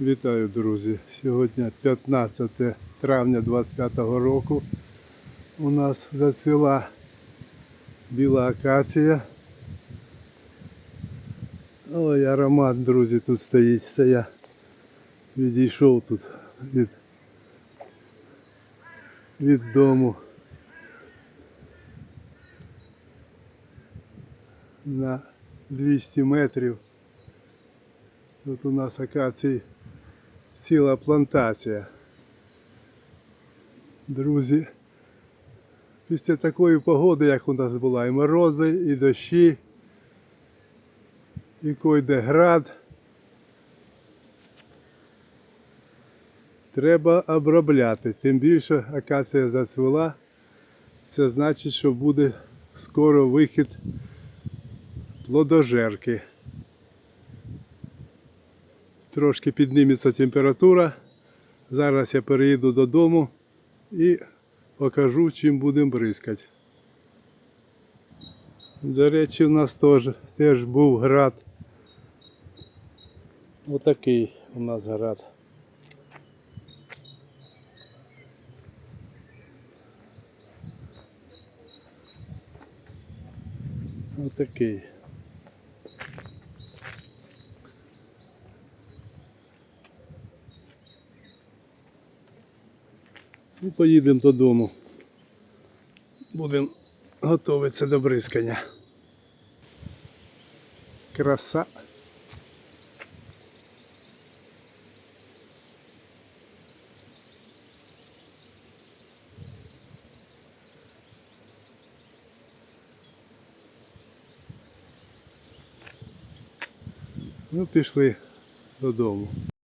Вітаю, друзі! Сьогодні 15 травня 25 року. У нас зацвіла біла акація. Ой, аромат, друзі, тут стоїть. Це я відійшов тут від, від дому. На 200 метрів. Тут у нас акацій ціла плантація. Друзі, після такої погоди, як у нас була, і морози, і дощі, і койде град. Треба обробляти. Тим більше акація зацвіла. Це значить, що буде скоро вихід плодожерки. Трошки підніметься температура. Зараз я переїду додому і покажу, чим будемо бризкати. До речі, у нас теж, теж був град. Отакий у нас град. Отакий. І поїдемо додому. Будемо готуватися до бризкання. Краса. Ну, пішли додому.